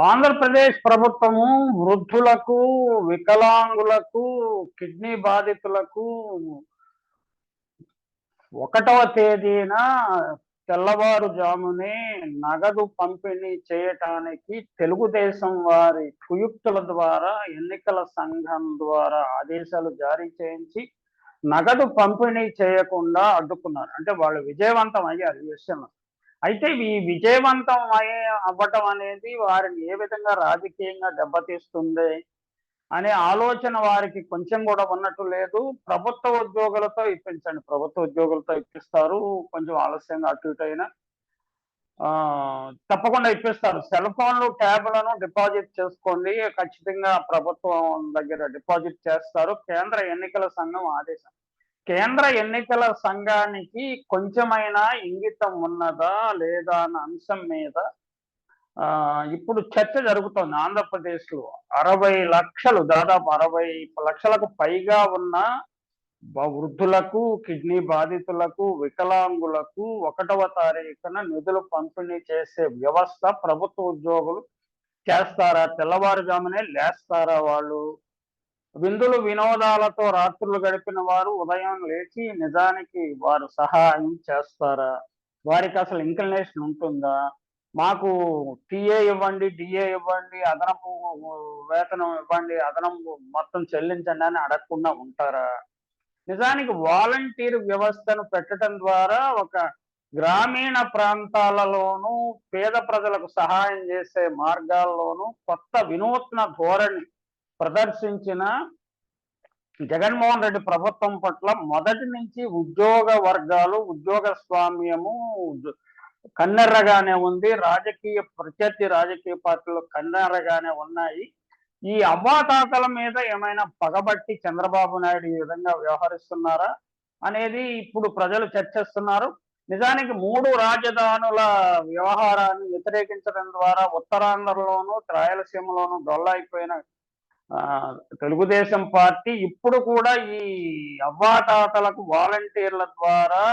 ఆంధ్రప్రదేశ్ ప్రభుత్వము వృద్ధులకు వికలాంగులకు కిడ్నీ బాధితులకు ఒకటవ తేదీన తెల్లవారుజామునే నగదు పంపిణీ చేయటానికి తెలుగుదేశం వారి కుయుక్తుల ద్వారా ఎన్నికల సంఘం ద్వారా ఆదేశాలు జారీ చేయించి నగదు పంపిణీ చేయకుండా అడ్డుకున్నారు. అంటే వాళ్ళు విజయవంతం అయ్యారు ఈ విషయంలో. అయితే ఈ విజయవంతం అయ్యే అవ్వటం అనేది వారిని ఏ విధంగా రాజకీయంగా దెబ్బతీస్తుంది అనే ఆలోచన వారికి కొంచెం కూడా ఉన్నట్టు లేదు. ప్రభుత్వ ఉద్యోగులతో ఇప్పించండి. ప్రభుత్వ ఉద్యోగులతో ఇప్పిస్తారు. కొంచెం ఆలస్యంగా అటు ఇటు అయినా తప్పకుండా ఇప్పిస్తారు. సెల్ ఫోన్లు ట్యాబ్లను డిపాజిట్ చేసుకోండి. ఖచ్చితంగా ప్రభుత్వం దగ్గర డిపాజిట్ చేస్తారు. కేంద్ర ఎన్నికల సంఘం ఆదేశం. కేంద్ర ఎన్నికల సంఘానికి కొంచెమైనా ఇంగితం ఉన్నదా లేదా అన్న అంశం మీద ఇప్పుడు చర్చ జరుగుతోంది ఆంధ్రప్రదేశ్లో. అరవై లక్షలు దాదాపు అరవై లక్షలకు పైగా ఉన్న వృద్ధులకు కిడ్నీ బాధితులకు వికలాంగులకు ఒకటవ తారీఖున నిధులు పంపిణీ చేసే వ్యవస్థ ప్రభుత్వ ఉద్యోగులు చేస్తారా? తెల్లవారుజామునే లేస్తారా వాళ్ళు? విందులు వినోదాలతో రాత్రులు గడిపిన వారు ఉదయం లేచి నిజానికి వారు సహాయం చేస్తారా? వారికి అసలు ఇంక్లినేషన్ ఉంటుందా? మాకు టీఏ ఇవ్వండి డిఏ ఇవ్వండి అదనపు వేతనం ఇవ్వండి అదనపు మొత్తం చెల్లించండి అని అడగకుండా ఉంటారా? నిజానికి వాలంటీర్ వ్యవస్థను పెట్టడం ద్వారా ఒక గ్రామీణ ప్రాంతాలలోనూ పేద ప్రజలకు సహాయం చేసే మార్గాల్లోనూ కొత్త వినూత్న ధోరణి ప్రదర్శించిన జగన్మోహన్ రెడ్డి ప్రభుత్వం పట్ల మొదటి నుంచి ఉద్యోగ వర్గాలు ఉద్యోగ స్వామ్యము కన్నెర్రగానే ఉంది. రాజకీయ ప్రత్యర్థి రాజకీయ పార్టీలు కన్నెర్రగానే ఉన్నాయి. ఈ అవ్వాతాతల మీద ఏమైనా పగబట్టి చంద్రబాబు నాయుడు ఈ విధంగా వ్యవహరిస్తున్నారా అనేది ఇప్పుడు ప్రజలు చర్చిస్తున్నారు. నిజానికి మూడు రాజధానుల వ్యవహారాన్ని వ్యతిరేకించడం ద్వారా ఉత్తరాంధ్రలోను రాయలసీమలోను డొల్లైపోయిన తెలుగుదేశం పార్టీ ఇప్పుడు కూడా ఈ అవ్వాతాతలకు వాలంటీర్ల ద్వారా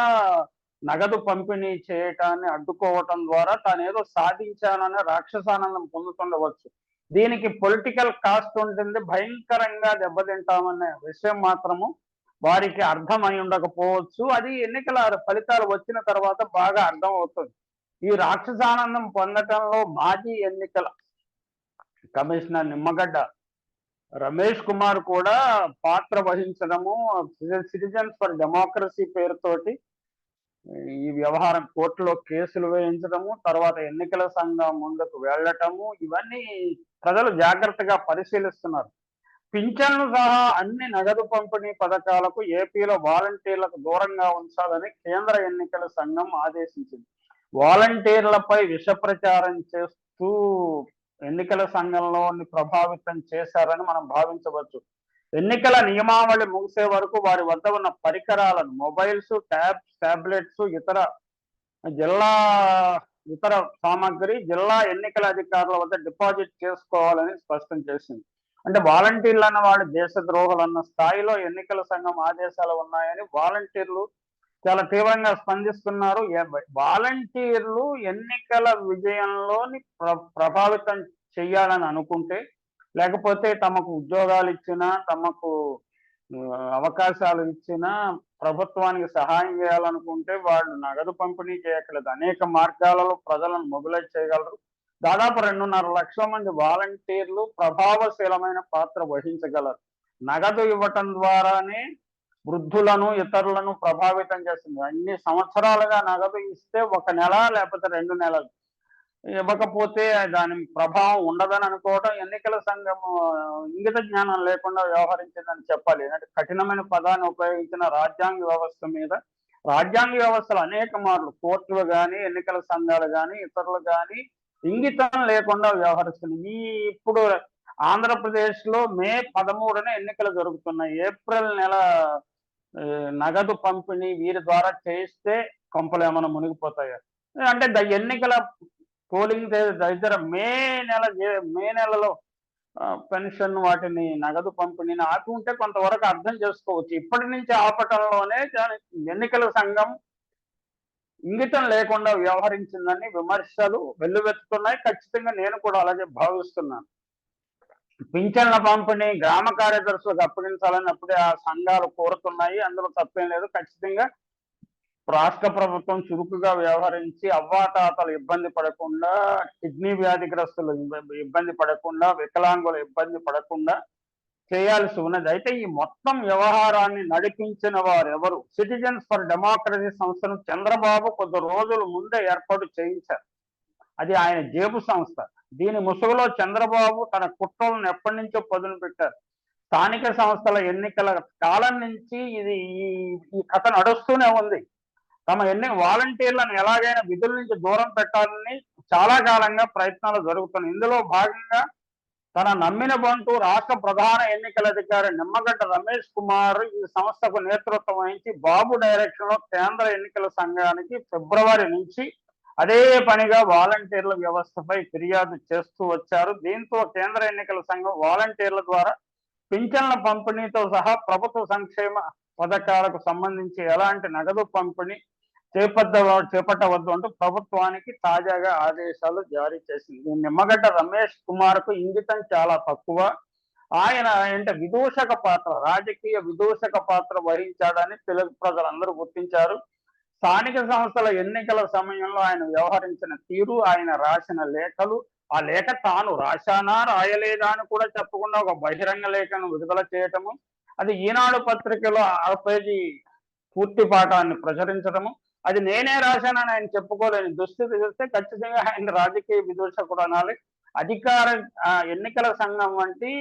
నగదు పంపిణీ చేయటాన్ని అడ్డుకోవటం ద్వారా తాను ఏదో సాధించానని రాక్షసానందం పొందుతుండవచ్చు. దీనికి పొలిటికల్ కాస్ట్ ఉంటుంది భయంకరంగా దెబ్బతింటామనే విషయం మాత్రము వారికి అర్థమై ఉండకపోవచ్చు. అది ఎన్నికల ఫలితాలు వచ్చిన తర్వాత బాగా అర్థం అవుతుంది ఈ రాక్షసానందం పొందటంలో మాజీ ఎన్నికల కమిషనర్ నిమ్మగడ్డ రమేష్ కుమార్ కూడా పాత్ర వహించడము సిటిజన్స్ ఫర్ డెమోక్రసీ పేరుతోటి ఈ వ్యవహారం కోర్టులో కేసులు వేయించడము తర్వాత ఎన్నికల సంఘం ముందుకు వెళ్ళటము ఇవన్నీ ప్రజలు జాగ్రత్తగా పరిశీలిస్తున్నారు. పింఛన్లు సహా అన్ని నగదు పంపిణీ పథకాలకు ఏపీలో వాలంటీర్లకు దూరంగా ఉంచాలని కేంద్ర ఎన్నికల సంఘం ఆదేశించింది. వాలంటీర్లపై విష ప్రచారం చేస్తూ ఎన్నికల సంఘంలోని ప్రభావితం చేశారని మనం భావించవచ్చు. ఎన్నికల నియమావళి ముగిసే వరకు వారి వద్ద ఉన్న పరికరాలను మొబైల్స్ ట్యాబ్స్ టాబ్లెట్స్ ఇతర జిల్లా ఇతర సామాగ్రి జిల్లా ఎన్నికల అధికారుల వద్ద డిపాజిట్ చేసుకోవాలని స్పష్టం చేసింది. అంటే వాలంటీర్లు అన్న వాళ్ళు దేశద్రోహులు అన్న స్థాయిలో ఎన్నికల సంఘం ఆదేశాలు ఉన్నాయని వాలంటీర్లు చాలా తీవ్రంగా స్పందిస్తున్నారు. వాలంటీర్లు ఎన్నికల విజయంలోని ప్ర- ప్రభావితం చెయ్యాలని అనుకుంటే లేకపోతే తమకు ఉద్యోగాలు ఇచ్చినా తమకు అవకాశాలు ఇచ్చినా ప్రభుత్వానికి సహాయం చేయాలనుకుంటే వాళ్ళు నగదు పంపిణీ చేయట్లేదు. అనేక మార్గాలలో ప్రజలను మొబిలైజ్ చేయగలరు. దాదాపు రెండున్నర లక్షల మంది వాలంటీర్లు ప్రభావశీలమైన పాత్ర వహించగలరు. నగదు ఇవ్వటం ద్వారానే వృద్ధులను ఇతరులను ప్రభావితం చేస్తుంది. అన్ని సంవత్సరాలుగా నగదు ఇస్తే ఒక నెల లేకపోతే రెండు నెలలు. ఇవ్వకపోతే దాని ప్రభావం ఉండదని అనుకోవడం ఎన్నికల సంఘం ఇంగిత జ్ఞానం లేకుండా వ్యవహరించిందని చెప్పాలి. అంటే కఠినమైన పదాన్ని ఉపయోగించిన రాజ్యాంగ వ్యవస్థ మీద రాజ్యాంగ వ్యవస్థలు అనేక మార్లు కోర్టులు కానీ ఎన్నికల సంఘాలు కానీ ఇతరులు కానీ ఇంగితం లేకుండా వ్యవహరిస్తుంది ఈ ఇప్పుడు ఆంధ్రప్రదేశ్లో మే పదమూడున ఎన్నికలు జరుగుతున్నాయి. ఏప్రిల్ నెల నగదు పంపిణీ వీరి ద్వారా చేస్తే కొంపలు ఏమైనా మునిగిపోతాయా? అంటే ఎన్నికల పోలింగ్ దగ్గర మే నెల మే నెలలో పెన్షన్ వాటిని నగదు పంపిణీని ఆపి ఉంటే కొంతవరకు అర్థం చేసుకోవచ్చు. ఇప్పటి నుంచి ఆపటంలోనే ఎన్నికల సంఘం ఇంగితం లేకుండా వ్యవహరించిందని విమర్శలు వెల్లువెత్తుతున్నాయి. ఖచ్చితంగా నేను కూడా అలాగే భావిస్తున్నాను. పింఛన్ల పంపిణీ గ్రామ కార్యదర్శులకు అప్పగించాలని అప్పుడే ఆ సంఘాలు కోరుతున్నాయి. అందులో తప్పేం లేదు. ఖచ్చితంగా రాష్ట్ర ప్రభుత్వం చురుకుగా వ్యవహరించి అవ్వాతాతలు ఇబ్బంది పడకుండా కిడ్నీ వ్యాధిగ్రస్తులు ఇబ్బంది పడకుండా వికలాంగులు ఇబ్బంది పడకుండా చేయాల్సి ఉన్నది. అయితే ఈ మొత్తం వ్యవహారాన్ని నడిపించిన వారు ఎవరు సిటిజన్స్ ఫర్ డెమోక్రసీ సంస్థను చంద్రబాబు కొద్ది రోజుల ముందే ఏర్పాటు చేయించారు. అది ఆయన జేబు సంస్థ. దీని ముసుగులో చంద్రబాబు తన కుట్రలను ఎప్పటి నుంచో పదును పెట్టారు. స్థానిక సంస్థల ఎన్నికల కాలం నుంచి ఇది ఈ ఈ కథ నడుస్తూనే ఉంది. తమ ఎన్ని వాలంటీర్లను ఎలాగైనా విధుల నుంచి దూరం పెట్టాలని చాలా కాలంగా ప్రయత్నాలు జరుగుతున్నాయి. ఇందులో భాగంగా తన నమ్మిన బంటూ రాష్ట్ర ప్రధాన ఎన్నికల అధికారి నిమ్మగడ్డ రమేష్ కుమార్ ఈ సంస్థకు నేతృత్వం వహించి బాబు డైరెక్షన్లో కేంద్ర ఎన్నికల సంఘానికి ఫిబ్రవరి నుంచి అదే పనిగా వాలంటీర్ల వ్యవస్థపై ఫిర్యాదు చేస్తూ వచ్చారు. దీంతో కేంద్ర ఎన్నికల సంఘం వాలంటీర్ల ద్వారా పింఛన్ల పంపిణీతో సహా ప్రభుత్వ సంక్షేమ పథకాలకు సంబంధించి ఎలాంటి నగదు పంపిణీ చేపట్ట చేపట్టవద్దు అంటూ ప్రభుత్వానికి తాజాగా ఆదేశాలు జారీ చేసింది. నిమ్మగడ్డ రమేష్ కుమార్కు ఇంగితం చాలా తక్కువ. ఆయన అంటే విదూషక పాత్ర రాజకీయ విదూషక పాత్ర వహించాడని తెలుగు ప్రజలందరూ గుర్తించారు. స్థానిక సంస్థల ఎన్నికల సమయంలో ఆయన వ్యవహరించిన తీరు ఆయన రాసిన లేఖలు ఆ లేఖ తాను రాశానా రాయలేదా అని కూడా చెప్పకుండా ఒక బహిరంగ లేఖను విడుదల చేయటము అది ఈనాడు పత్రికలో ఆ పేజీ పూర్తి పాఠాన్ని ప్రచురించడము అది నేనే రాశానని ఆయన చెప్పుకోలేని దుస్థితి చూస్తే ఖచ్చితంగా ఆయన రాజకీయ విదూషకుడు అనాలి. అధికార ఆ, ఎన్నికల సంఘం వంటి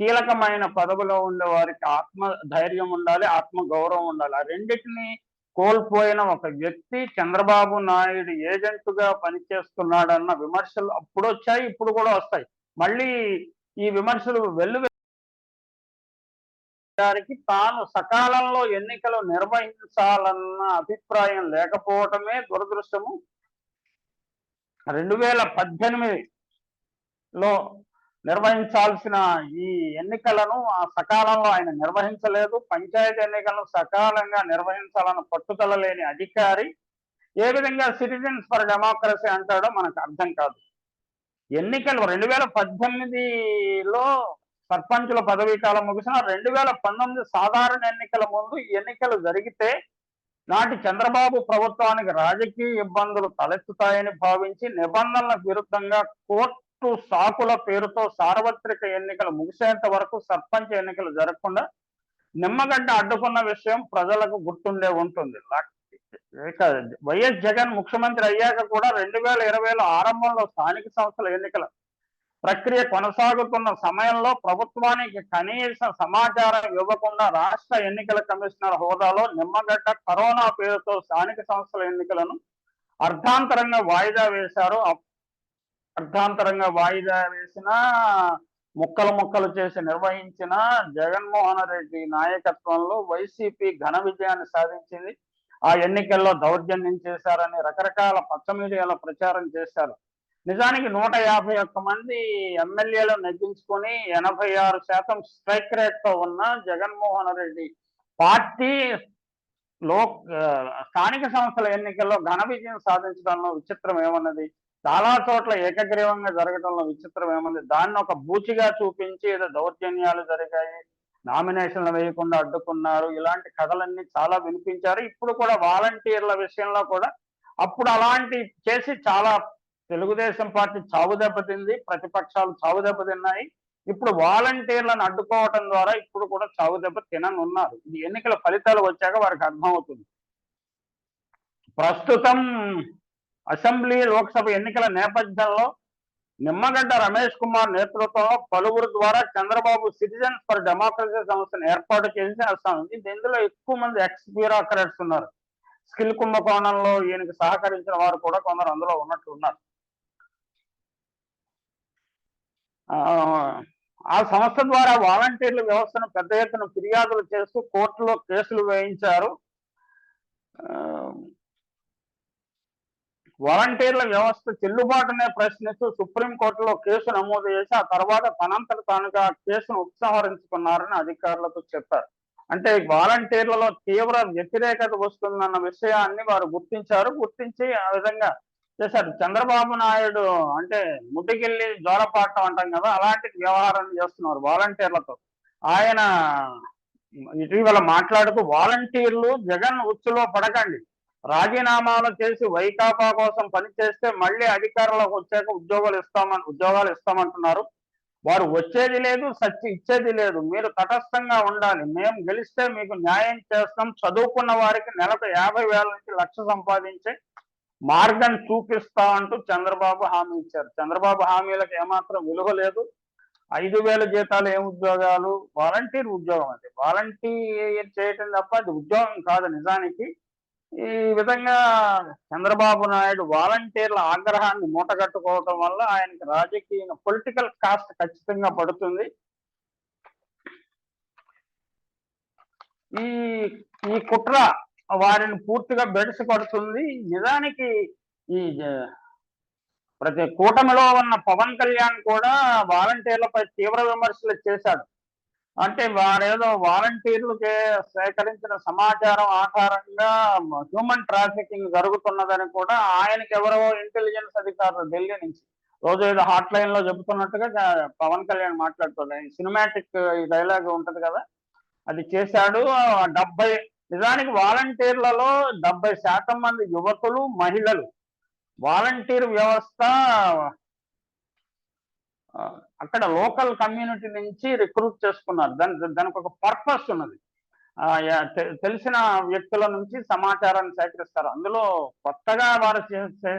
కీలకమైన పదవిలో ఉండే వారికి ఆత్మ ధైర్యం ఉండాలి ఆత్మ గౌరవం ఉండాలి. ఆ రెండింటిని కోల్పోయిన ఒక వ్యక్తి చంద్రబాబు నాయుడు ఏజెంట్గా పనిచేస్తున్నాడన్న విమర్శలు అప్పుడు వచ్చాయి ఇప్పుడు కూడా వస్తాయి. మళ్ళీ ఈ విమర్శలు వెళ్ళు గారికి తాను సకాలంలో ఎన్నికలు నిర్వహించాలన్న అభిప్రాయం లేకపోవటమే దురదృష్టము. రెండు వేల పద్దెనిమిదిలో నిర్వహించాల్సిన ఈ ఎన్నికలను ఆ సకాలంలో ఆయన నిర్వహించలేదు. పంచాయతీ ఎన్నికలను సకాలంగా నిర్వహించాలన్న పట్టుదల లేని అధికారి ఏ విధంగా సిటిజన్స్ ఫర్ డెమోక్రసీ అంటాడో మనకు అర్థం కాదు. ఎన్నికలు రెండు వేల పద్దెనిమిదిలో సర్పంచుల పదవీ కాలం ముగిసిన రెండు వేల పంతొమ్మిది సాధారణ ఎన్నికల ముందు ఎన్నికలు జరిగితే నాటి చంద్రబాబు ప్రభుత్వానికి రాజకీయ ఇబ్బందులు తలెత్తుతాయని భావించి నిబంధనలకు విరుద్ధంగా కోర్టు సాకుల పేరుతో సార్వత్రిక ఎన్నికలు ముగిసేంత వరకు సర్పంచ్ ఎన్నికలు జరగకుండా నిమ్మగడ్డ అడ్డుకున్న విషయం ప్రజలకు గుర్తుండే ఉంటుంది. వైఎస్ జగన్ ముఖ్యమంత్రి అయ్యాక కూడా రెండు వేల ఇరవైలో ఆరంభంలో స్థానిక సంస్థల ఎన్నికల ప్రక్రియ కొనసాగుతున్న సమయంలో ప్రభుత్వానికి కనీస సమాచారం ఇవ్వకుండా రాష్ట్ర ఎన్నికల కమిషనర్ హోదాలో నిమ్మగడ్డ కరోనా పేరుతో స్థానిక సంస్థల ఎన్నికలను అర్ధాంతరంగా వాయిదా వేశారు. అర్థాంతరంగా అర్ధాంతరంగా వాయిదా వేసిన ముక్కలు ముక్కలు చేసి నిర్వహించిన జగన్మోహన్ రెడ్డి నాయకత్వంలో వైసీపీ ఘన విజయాన్ని సాధించింది. ఆ ఎన్నికల్లో దౌర్జన్యం చేశారని రకరకాల పచ్చ మీడియాలో ప్రచారం చేశారు. నిజానికి నూట యాభై ఒక్క మంది ఎమ్మెల్యేలు నెగ్గించుకొని ఎనభై ఆరు శాతం స్ట్రైక్ రేట్తో ఉన్న జగన్మోహన్ రెడ్డి పార్టీ లో స్థానిక సంస్థల ఎన్నికల్లో ఘన విజయం సాధించడంలో విచిత్రం ఏమన్నది? చాలా చోట్ల ఏకగ్రీవంగా జరగటంలో విచిత్రం ఏముంది? దాన్ని ఒక బూచిగా చూపించి ఏదో దౌర్జన్యాలు జరిగాయి నామినేషన్లు వేయకుండా అడ్డుకున్నారు ఇలాంటి కథలన్నీ చాలా వినిపించారు. ఇప్పుడు కూడా వాలంటీర్ల విషయంలో కూడా అప్పుడు అలాంటి చేసి చాలా తెలుగుదేశం పార్టీ చావు దెబ్బతింది ప్రతిపక్షాలు చావు దెబ్బతిన్నాయి. ఇప్పుడు వాలంటీర్లను అడ్డుకోవటం ద్వారా ఇప్పుడు కూడా చావు దెబ్బ తిననున్నారు. ఇది ఎన్నికల ఫలితాలు వచ్చాక వారికి అర్థమవుతుంది. ప్రస్తుతం అసెంబ్లీ లోక్సభ ఎన్నికల నేపథ్యంలో నిమ్మగడ్డ రమేష్ కుమార్ నేతృత్వంలో పలువురు ద్వారా చంద్రబాబు సిటిజన్స్ ఫర్ డెమోక్రసీ సంస్థను ఏర్పాటు చేసి వస్తాను ఇందులో ఎక్కువ మంది ఎక్స్ బ్యూరోక్రాట్స్ ఉన్నారు. స్కిల్ కుంభకోణంలో ఈయనకి సహకరించిన వారు కూడా కొందరు అందులో ఉన్నట్లు ఉన్నారు. ఆ, సంస్థ ద్వారా వాలంటీర్ల వ్యవస్థను పెద్ద ఎత్తున ఫిర్యాదులు చేస్తూ కోర్టులో కేసులు వేయించారు. వాలంటీర్ల వ్యవస్థ చెల్లుబాటునే ప్రశ్నిస్తూ సుప్రీంకోర్టులో కేసు నమోదు చేసి ఆ తర్వాత తనంతట తానుగా కేసును ఉపసంహరించుకున్నారని అధికారులతో చెప్పారు. అంటే వాలంటీర్లలో తీవ్ర వ్యతిరేకత వస్తుందన్న విషయాన్ని వారు గుర్తించారు. గుర్తించి ఆ విధంగా చేశారు. చంద్రబాబు నాయుడు అంటే ముట్టికెళ్ళి జోరపాటం అంటాం కదా అలాంటి వ్యవహారం చేస్తున్నారు వాలంటీర్లతో. ఆయన ఇటీవల మాట్లాడుతూ వాలంటీర్లు జగన్ ఉచ్చులో పడకండి. రాజీనామాలు చేసి వైకాపా కోసం పనిచేస్తే మళ్ళీ అధికారంలోకి వచ్చాక ఉద్యోగాలు ఇస్తామని ఉద్యోగాలు ఇస్తామంటున్నారు. వారు వచ్చేది లేదు సచ్చి ఇచ్చేది లేదు. మీరు తటస్థంగా ఉండాలి. మేము గెలిస్తే మీకు న్యాయం చేస్తాం. చదువుకున్న వారికి నెలకు యాభై వేల నుంచి లక్ష సంపాదించే మార్గం చూపిస్తా అంటూ చంద్రబాబు హామీ ఇచ్చారు. చంద్రబాబు హామీలకు ఏమాత్రం విలువ లేదు. ఐదు వేల జీతాలు ఏం ఉద్యోగాలు? వాలంటీర్ ఉద్యోగం అది. వాలంటీర్ చేయటం తప్ప అది ఉద్యోగం కాదు నిజానికి. ఈ విధంగా చంద్రబాబు నాయుడు వాలంటీర్ల ఆగ్రహాన్ని మూటగట్టుకోవటం వల్ల ఆయనకి రాజకీయ పొలిటికల్ కాస్ట్ ఖచ్చితంగా పడుతుంది. ఈ ఈ కుట్ర వారిని పూర్తిగా బెడిసి పడుతుంది నిజానికి ఈ ప్రతి కూటమిలో ఉన్న పవన్ కళ్యాణ్ కూడా వాలంటీర్లపై తీవ్ర విమర్శలు చేశాడు. అంటే వారేదో వాలంటీర్లకి సేకరించిన సమాచారం ఆధారంగా హ్యూమన్ ట్రాఫికింగ్ జరుగుతున్నదని కూడా ఆయనకి ఎవరో ఇంటెలిజెన్స్ అధికారులు ఢిల్లీ నుంచి రోజు ఏదో హాట్ లైన్లో చెబుతున్నట్టుగా పవన్ కళ్యాణ్ మాట్లాడుతున్నాడు సినిమాటిక్ ఈ డైలాగ్ ఉంటది కదా అది చేశాడు. డెబ్బై నిజానికి వాలంటీర్లలో డెబ్బై శాతం మంది యువకులు మహిళలు. వాలంటీర్ వ్యవస్థ అక్కడ లోకల్ కమ్యూనిటీ నుంచి రిక్రూట్ చేసుకున్నారు. దాని దానికి ఒక పర్పస్ ఉన్నది. తెలిసిన వ్యక్తుల నుంచి సమాచారాన్ని సేకరిస్తారు. అందులో కొత్తగా వారు చేసే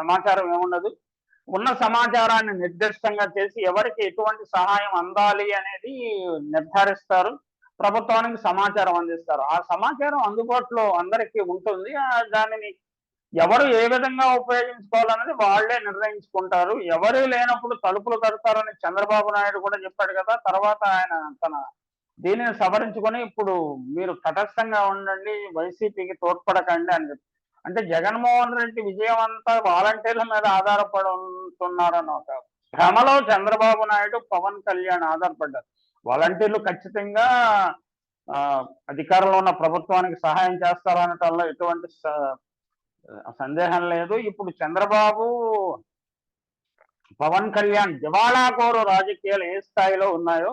సమాచారం ఏముండదు. ఉన్న సమాచారాన్ని నిర్దిష్టంగా చేసి ఎవరికి ఎటువంటి సహాయం అందాలి అనేది నిర్ధారిస్తారు. ప్రభుత్వానికి సమాచారం అందిస్తారు. ఆ సమాచారం అందుబాటులో అందరికీ ఉంటుంది. దానిని ఎవరు ఏ విధంగా ఉపయోగించుకోవాలనేది వాళ్ళే నిర్ణయించుకుంటారు. ఎవరు లేనప్పుడు తలుపులు కడతారని చంద్రబాబు నాయుడు కూడా చెప్పాడు కదా తర్వాత ఆయన తన దీనిని సవరించుకొని ఇప్పుడు మీరు తటస్థంగా ఉండండి వైసీపీకి తోడ్పడకండి అని చెప్పి. అంటే జగన్మోహన్ రెడ్డి విజయం అంతా వాలంటీర్ల మీద ఆధారపడుతున్నారని ఒక భ్రమలో చంద్రబాబు నాయుడు పవన్ కళ్యాణ్ ఆధారపడ్డారు. వాలంటీర్లు ఖచ్చితంగా ఆ, అధికారంలో ఉన్న ప్రభుత్వానికి సహాయం చేస్తారనటంలో ఎటువంటి సందేహం లేదు. ఇప్పుడు చంద్రబాబు పవన్ కళ్యాణ్ దివాళాకోరు రాజకీయాలు ఏ స్థాయిలో ఉన్నాయో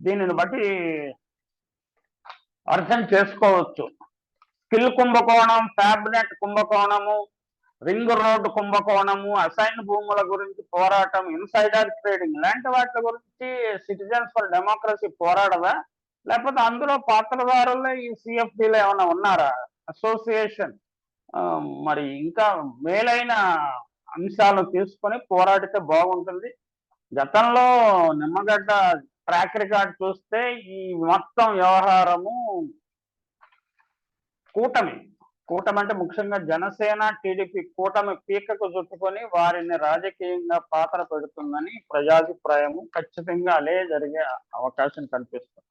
దీనిని బట్టి అర్థం చేసుకోవచ్చు. స్కిల్ కుంభకోణం ఫ్యాబ్నెట్ కుంభకోణము రింగ్ రోడ్డు కుంభకోణము అసైన్ భూముల గురించి పోరాటం ఇన్సైడర్ ట్రేడింగ్ ఇలాంటి వాటి గురించి సిటిజన్స్ ఫర్ డెమోక్రసీ పోరాడదా? లేకపోతే అందులో పాత్రదారుల్లో ఈ సిఎఫ్డిలో ఏమైనా ఉన్నారా? అసోసియేషన్. మరి ఇంకా మేలైన అంశాలను తీసుకొని పోరాడితే బాగుంటుంది. గతంలో నిమ్మగడ్డ ట్రాక్ రికార్డ్ చూస్తే ఈ మొత్తం వ్యవహారము కూటమి కూటమి అంటే ముఖ్యంగా జనసేన టీడీపీ కూటమి పీకకు చుట్టుకొని వారిని రాజకీయంగా పాత్ర పెడుతుందని ప్రజాభిప్రాయము ఖచ్చితంగా అలే జరిగే అవకాశం కనిపిస్తుంది